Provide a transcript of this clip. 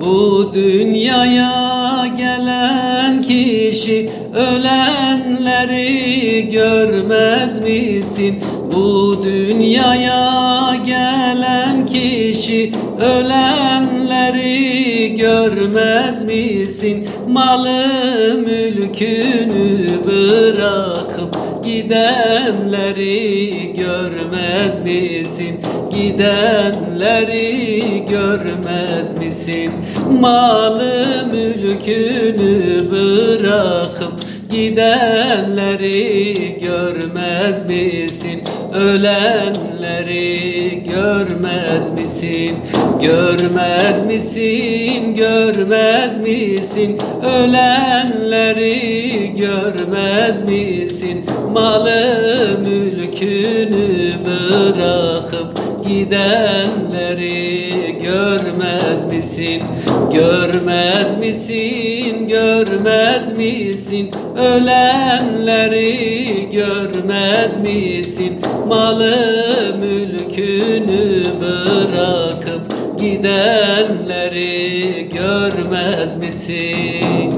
Bu dünyaya gelen kişi ölenleri görmez misin? Bu dünyaya gelen kişi ölenleri görmez misin? Malı mülkünü bırakıp gidenleri görmez misin? Gidenleri görmez misin? Malı mülkünü gidenleri görmez misin? Ölenleri görmez misin? Görmez misin? Görmez misin? Ölenleri görmez misin? Malı mülkünü bırakıp gidenleri görmez misin? Görmez misin? Görmez misin? Ölenleri görmez misin? Malı mülkünü bırakıp gidenleri görmez misin?